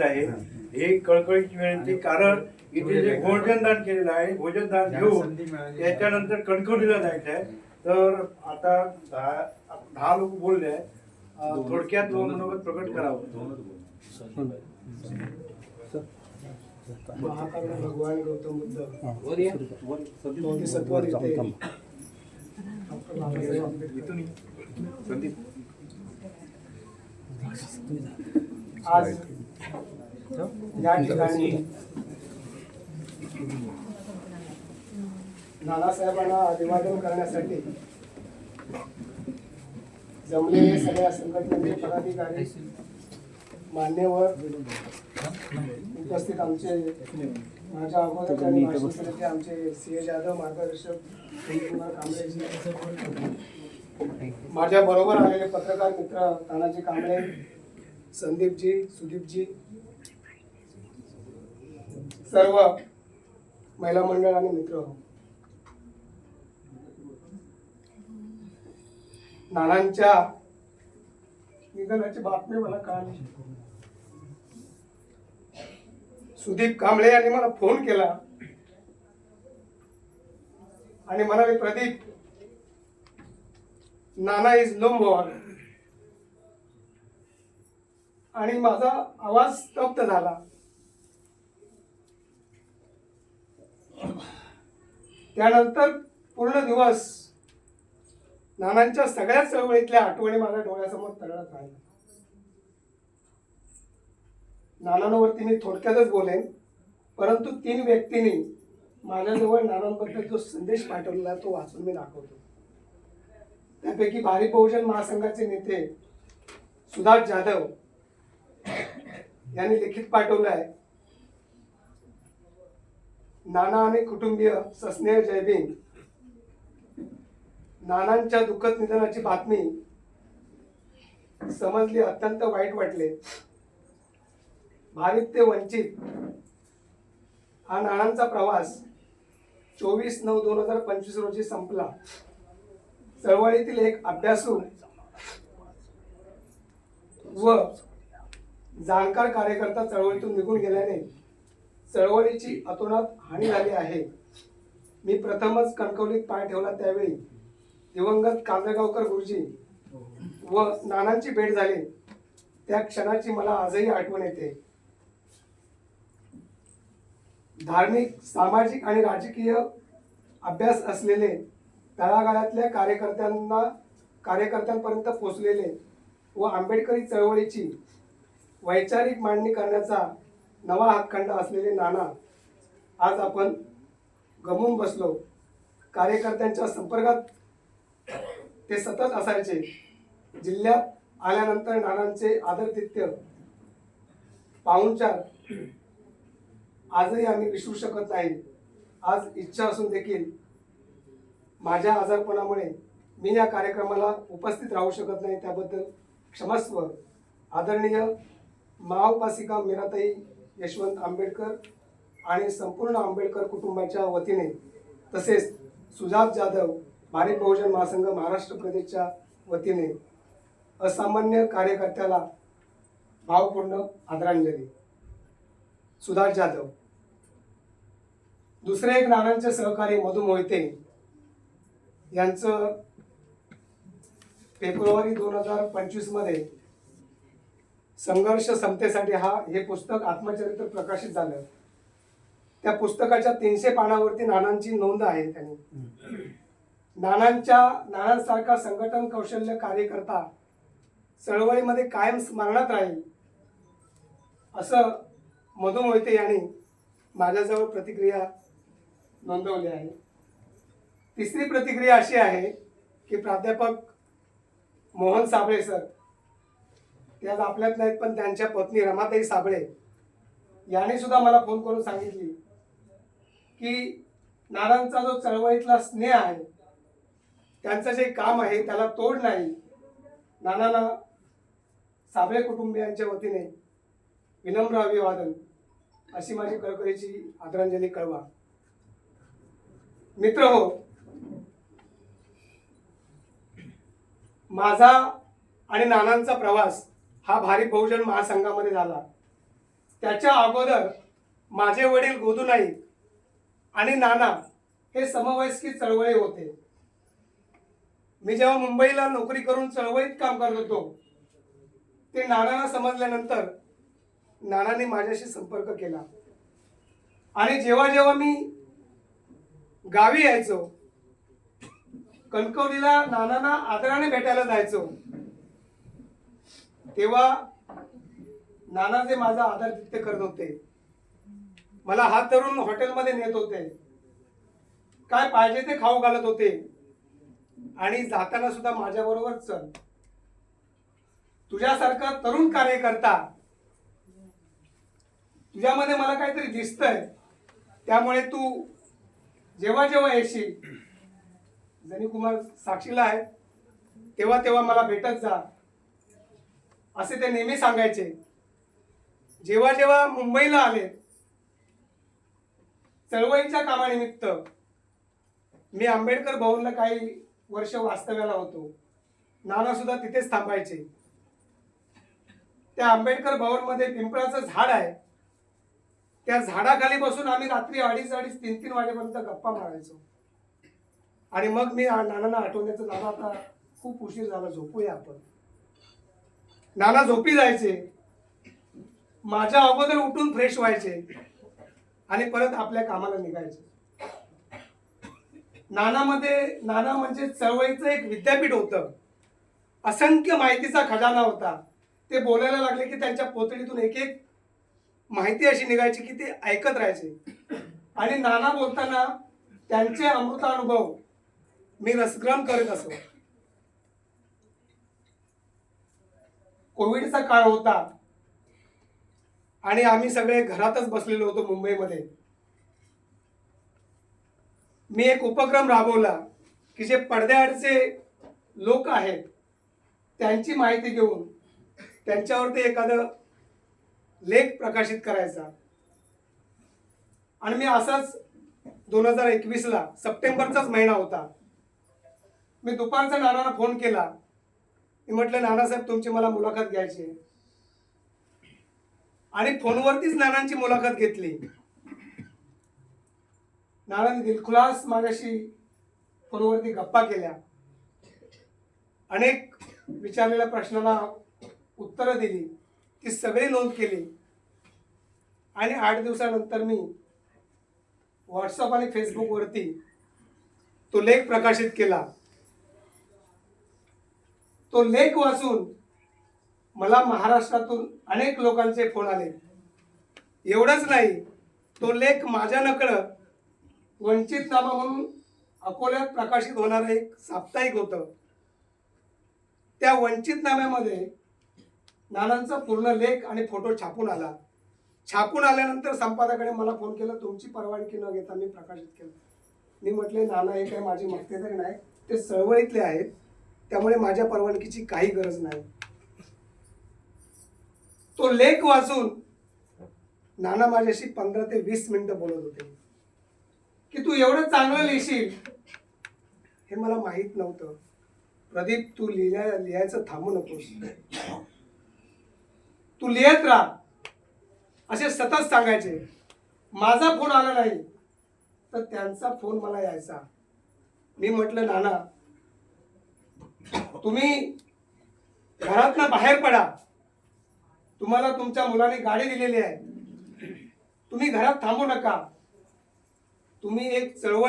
आहे. ही कळकळीची विनंती कारण इथे जे भोजनदान केलेलं आहे भोजनदान घेऊन त्याच्यानंतर कणकवलीला जायचं आहे तर आता दहा दहा लोक बोलले थोडक्यात दोन मनोगत प्रकट करावं. महाकारुण्य भगवान गौतम बुद्ध. आज या ठिकाणी नानासाहेबांना अभिवादन करण्यासाठी जमलेले सगळ्या संघटनेचे पदाधिकारी मान्यवर उपस्थित आमचे माझ्या अगोदर आणि भाषण आमचे सी ए जाधव मार्गदर्शक कांबळेजी माझ्या बरोबर आलेले पत्रकार मित्र तानाजी कांबळे संदीपजी सुदीपजी. सर्व महिला मंडळ आणि मित्र. नानांच्या निधनाची बातमी मला कळाली. सुदीप कांबळे यांनी मला फोन केला. आणि म्हणाले प्रदीप नाना इज नो आणि माझा आवाज स्तब्ध झाला. त्यानंतर पूर्ण दिवस नानांच्या सगळ्या चळवळीतल्या आठवणी माझ्या डोळ्यासमोर तरळत राहिल्या. नानांवरती मी थोडक्यातच बोलेन परंतु तीन व्यक्तींनी माझ्याजवळ नानांबद्दल जो संदेश पाठवलेला तो वाचून मी दाखवतो. त्यापैकी भारी बहुजन महासंघाचे नेते सुधास जाधव यांनी लिखित पाठवलं आहे नाना आणि कुटुंबीय सस्नेह जयभीम नानांच्या दुःखद निधनाची बातमी समजली अत्यंत वाईट वाटले. भाविक ते वंचित हा नानांचा प्रवास चोवीस नऊ दोन हजार पंचवीस रोजी संपला. चळवळीतील एक अभ्यासू व जाणकार कार्यकर्ता चळवळीतून निघून गेल्याने चळवळीची अतोनात हानी झाली आहे. मी प्रथमच कणकवलीत पाय ठेवला त्यावेळी. दिवंगत कांदळगावकर गुरुजी व नानांची भेट झाली. त्या क्षणाची मला आजही आठवण येते. धार्मिक सामाजिक आणि राजकीय अभ्यास असलेले तळागाळातल्या कार्यकर्त्यांना कार्यकर्त्यांपर्यंत पोचलेले व आंबेडकरी चळवळीची वैचारिक मांडणी करण्याचा नवा हातखंड असलेले नाना आज आपण गमून बसलो. कार्यकर्त्यांच्या संपर्कात ते सतत असायचे. जिल्ह्यात आल्यानंतर नानांचे आदरतिथ्य पाहुणचार आजही आम्ही विसरू शकत नाही. आज इच्छा असून देखील माझ्या आजारपणामुळे मी या कार्यक्रमाला उपस्थित राहू शकत नाही. त्याबद्दल क्षमस्व आदरणीय महाउपासिका मीराताई यशवंत आंबेडकर आणि संपूर्ण आंबेडकर कुटुंबाच्या वतीने तसेच सुजात जाधव भारत बहुजन महासंघ महाराष्ट्र प्रदेशच्या वतीने असामान्य कार्यकर्त्याला भावपूर्ण आदरांजली. सुधास जाधव. दुसरे एक नानांचे सहकारी मधु मोहिते यांचं फेब्रुवारी दोन हजार पंचवीसमध्ये संघर्ष समतेसाठी हा हे पुस्तक आत्मचरित्र प्रकाशित झालं. त्या पुस्तकाच्या तीनशे पानावरती नानांची नोंद आहे त्यांनी. नानांच्या नानांसारखा संघटन कौशल्य कार्यकर्ता चळवळीमध्ये कायम स्मरणात राहील असं मधु मोहिते यांनी माझ्याजवळ प्रतिक्रिया नोंदवली आहे. तिसरी प्रतिक्रिया अशी आहे की प्राध्यापक मोहन साबळे सर ते आज आपल्यात नाहीत पण त्यांच्या पत्नी रमाताई साबळे याने सुद्धा मला फोन करून सांगितली की नानांचा जो चळवळीतला स्नेह आहे त्यांचं जे काम आहे त्याला तोड नाही. नानांना साबळे कुटुंबियांच्या वतीने विनम्र अभिवादन. अशी माझी कळकळीची आदरांजली कळवा. मित्र हो माझा आणि नानांचा प्रवास हा भारी बहुजन महासंघामध्ये झाला. त्याच्या अगोदर माझे वडील गोदू नाईक आणि नाना हे समवयस्की चळवळी होते. मी जेव्हा मुंबईला नोकरी करून चळवळीत काम करत होतो ते नानांना समजल्यानंतर नानाने माझ्याशी संपर्क केला. आणि जेव्हा जेव्हा मी गावी यायचो कणकवलीला नानांना आदराने भेटायला जायचो तेव्हा नाना जे माझा आदर तिथे करत होते. मला हात धरून हॉटेलमध्ये नेत होते. काय पाहिजे ते खाऊ घालत होते. आणि जाताना सुद्धा माझ्याबरोबर चल. तुझ्यासारखा तरुण कार्यकर्ता तुझ्यामध्ये मला काहीतरी दिसतंय. त्यामुळे तू जेव्हा जेव्हा येशील जनी कुमार साक्षीला आहे तेव्हा तेव्हा मला भेटत जा. असे ते नेहमी सांगायचे. जेव्हा जेव्हा मुंबईला आले चळवळीच्या कामानिमित्त मी आंबेडकर भवनला काही वर्ष वास्तव्याला होतो. नाना सुद्धा तिथेच थांबायचे. त्या आंबेडकर भवनमध्ये पिंपळाचं झाड आहे. त्या झाडाखाली बसून आम्ही रात्री अडीच अडीच तीन तीन वाजेपर्यंत गप्पा मारायचो. आणि मग मी नानांना आठवण्याचं नाना आता खूप उशीर झाला. झोपूया आपण. नाना झोपी जायचे. माझ्या अगोदर उठून फ्रेश व्हायचे. आणि परत आपल्या कामाला निघायचे. नानामध्ये नाना म्हणजे चळवळीचं एक विद्यापीठ होतं. असंख्य माहितीचा खजाना होता. ते बोलायला लागले की त्यांच्या पोतडीतून एक एक माहिती अशी निघायची की ते ऐकत राहायचे. आणि नाना बोलताना त्यांचे अमृतानुभव मी रसग्रहण करत असो कोविडचा काळ होता. आणि आम्ही सगळे घरातच बसलेलो होतो मुंबईमध्ये. मी एक उपक्रम राबवला की जे पडद्याआडचे लोक आहेत त्यांची माहिती घेऊन त्यांच्यावरती एखादं लेख प्रकाशित करायचा. आणि मी असाच दोन हजार एकवीसला सप्टेंबरचाच महिना होता. मी दुपारचा नानांना फोन केला. मी म्हटलं नानासाहेब तुमची मला मुलाखत घ्यायची आणि फोनवरतीच नानांची मुलाखत घेतली. नानाने दिलखुलास माझ्याशी फोनवरती गप्पा केल्या. अनेक विचारलेल्या प्रश्नांना उत्तरं दिली. ती सगळी नोंद केली. आणि आठ दिवसानंतर मी व्हॉट्सअप आणि फेसबुकवरती तो लेख प्रकाशित केला. तो लेख वाचून मला महाराष्ट्रातून अनेक लोकांचे फोन आले. एवढंच नाही तो लेख माझ्या नकळत वंचित नामा म्हणून अकोल्यात प्रकाशित होणारं एक साप्ताहिक होतं. त्या वंचित नाम्यामध्ये नानांचा पूर्ण लेख आणि फोटो छापून आला. छापून आल्यानंतर संपादकाने मला फोन केला तुमची परवानगी न घेता मी प्रकाशित केलं. मी म्हटले नाना हे काही माझी मक्तेदारी नाही ते चळवळीतले आहेत. त्यामुळे माझ्या परवानगीची काही गरज नाही. तो लेख वाचून नाना माझ्याशी पंधरा ते वीस मिनिटं बोलत होते. की तू एवढं चांगलं लिहिशील? हे मला माहीत नव्हतं. प्रदीप तू लिहिल्या लिहायचं थांबू नकोस. तू लिहित राहा. असे सतत सांगायचे. माझा फोन आला नाही तर त्यांचा फोन मला यायचा. मी म्हटलं नाना तुम्ही घरातनं बाहेर पडा. तुम्हाला तुमच्या मुलाने गाडी दिलेली आहे. तुम्ही घरात थांबू नका. तुम्ही एक चळवळ